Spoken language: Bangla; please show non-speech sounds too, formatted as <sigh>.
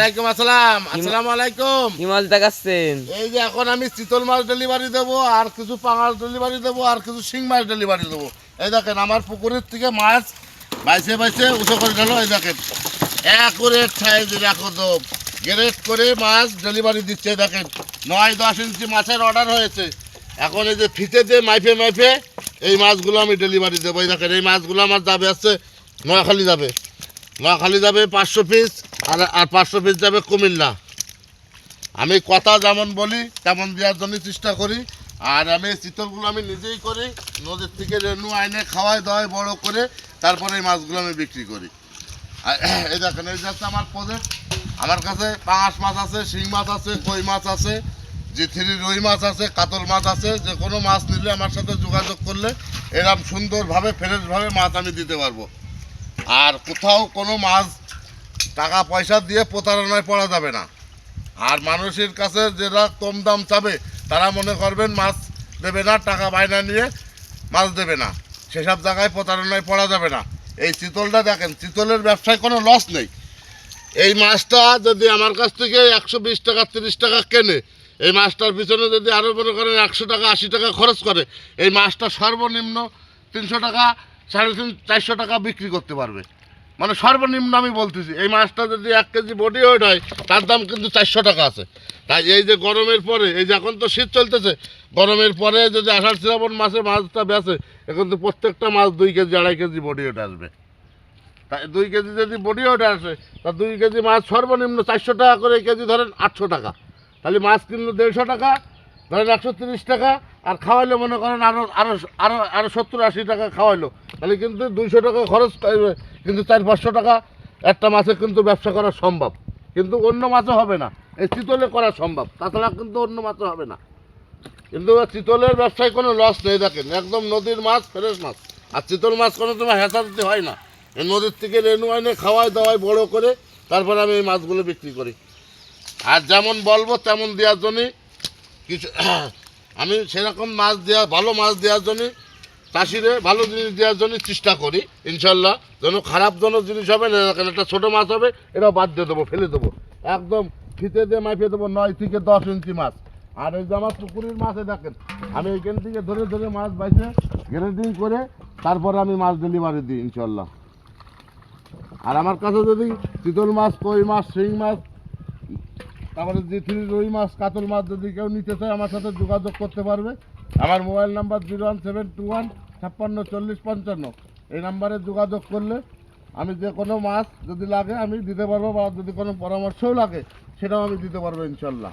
ওয়ালাইকুম আসসালাম। আসসালামু আলাইকুম। কি মাছ দেখাচ্ছেন? এই যে এখন আমি চিতল মাছ ডেলিভারি দেবো আর কিছু পাঙাশ ডেলিভারি দেবো আর কিছু শিং মাছ ডেলিভারি দেবো। এই দেখেন আমার পুকুরের থেকে মাছ বাইসে বাইসে উঁচু করে গেল। এই দেখেন অ্যাকুরেট সাইজ একদম গ্রেড করে মাছ ডেলিভারি দিচ্ছে। দেখেন নয় দশ ইঞ্চি মাছের অর্ডার হয়েছে। এখন এই যে ফিতে দিয়ে মাইফে মাইফে এই মাছগুলো আমি ডেলিভারি দেবো। এই দেখেন এই মাছগুলো আমার যাবে আসছে নোয়াখালী যাবে। নোয়াখালী যাবে পাঁচশো পিস আর আর পাঁচশো পিস যাবে কুমিল্লা। আমি কথা যেমন বলি, তেমন দেওয়ার জন্য চেষ্টা করি। আর আমি চিতলগুলো আমি নিজেই করি, নদীর থেকে রেনু আইনে খাওয়াই দাওয়াই বড় করে, তারপরে এই মাছগুলো আমি বিক্রি করি। আর এই দেখেন, এই যাচ্ছে আমার প্রজেক্ট আমার কাছে পাঙাশ মাছ আছে, শিং মাছ আছে, কই মাছ আছে জি থ্রি রুই মাছ আছে, কাতল মাছ আছে। যে কোনো মাছ নিলে আমার সাথে যোগাযোগ করলে এরকম সুন্দরভাবে, ফ্রেশভাবে মাছ আমি দিতে পারব। আর কোথাও কোনো মাছ টাকা পয়সা দিয়ে প্রতারণায় পড়া যাবে না। আর মানুষের কাছে যারা কম দাম চাবে, তারা মনে করবেন মাছ দেবে না, টাকা বায়না নিয়ে মাছ দেবে না। সেসব জায়গায় প্রতারণায় পড়া যাবে না। এই চিতলটা দেখেন, চিতলের ব্যবসায় কোনো লস নেই। এই মাছটা যদি আমার কাছ থেকে একশো বিশ টাকা, তিরিশ টাকা কেনে, এই মাছটার পিছনে যদি আরও মনে করেন একশো টাকা, আশি টাকা খরচ করে, এই মাছটা সর্বনিম্ন তিনশো টাকা, সাড়ে তিন, চারশো টাকা বিক্রি করতে পারবে। মানে সর্বনিম্ন আমি বলতেছি, এই মাছটা যদি এক কেজি বডি ওয়েট হয়, তার দাম কিন্তু চারশো টাকা আছে। তাই এই যে গরমের পরে, এই যে এখন তো শীত চলতেছে, গরমের পরে যদি আষাঢ় শ্রাবণ মাসে মাছটা বেচে, এখন তো প্রত্যেকটা মাছ দুই কেজি, আড়াই কেজি বডি ওয়েট আসবে। তাই দুই কেজি যদি বডি ওয়েট আসে, তা দুই কেজি মাছ সর্বনিম্ন চারশো টাকা করে কেজি ধরেন আটশো টাকা। তাহলে মাছ কিনলো দেড়শো টাকা ধরেন একশো তিরিশ টাকা আর খাওয়াইলে মনে করেন আরও আরও আরও আরও সত্তর আশি টাকা খাওয়াইলো। তাহলে কিন্তু দুইশো টাকা খরচ কিন্তু চার, পাঁচশো টাকা একটা মাছে কিন্তু ব্যবসা করা সম্ভব। কিন্তু অন্য মাছও হবে না। এই চিতলে করা সম্ভব। তাছাড়া কিন্তু অন্য মাছও হবে না। কিন্তু চিতলের ব্যবসায় কোনো লস নেই, দেখেন। একদম নদীর মাছ, ফ্রেশ মাছ। আর চিতল মাছ কোনো তোমার হেঁচা দিতে হয় না। এই নদীর থেকে রেনু আইনে খাওয়াই, দাওয়াই, বড় করে তারপরে আমি এই মাছগুলো বিক্রি করি। আর যেমন বলব, তেমন দেওয়ার জন্যই কিছু, <clears throat> আমি সেরকম মাছ দেওয়া ভালো মাছ দেওয়ার জন্য, চাষিরে ভালো জিনিস দেওয়ার জন্য চেষ্টা করি, ইনশাল্লাহ। যেন খারাপ যেন জিনিস হবে, না একটা ছোটো মাছ হবে এটা বাদ দিয়ে দেবো, ফেলে দেবো। একদম ফিতে দিয়ে মাইপে দেবো, নয় থেকে দশ ইঞ্চি মাছ। আর এই যে আমার পুকুরের মাছে দেখেন, আমি এখান থেকে ধরে ধরে মাছ বাইছে, গ্রেডিং করে তারপরে আমি মাছ ডেলিভারি দিই, ইনশাল্লাহ। আর আমার কাছে যদি চিতল মাছ, কই মাছ, শিং মাছ তারপরে যে থ্রি রুই মাছ, কাতল মাছ যদি কেউ নিতে চায়, আমার সাথে যোগাযোগ করতে পারবে। আমার mobile number zero one seven two one ছাপ্পান্ন চল্লিশ পঞ্চান্ন। এই নাম্বারে যোগাযোগ করলে আমি যে কোনো মাছ যদি লাগে, আমি দিতে পারব বা যদি কোনো পরামর্শও লাগে, সেটাও আমি দিতে পারব ইনশাল্লাহ।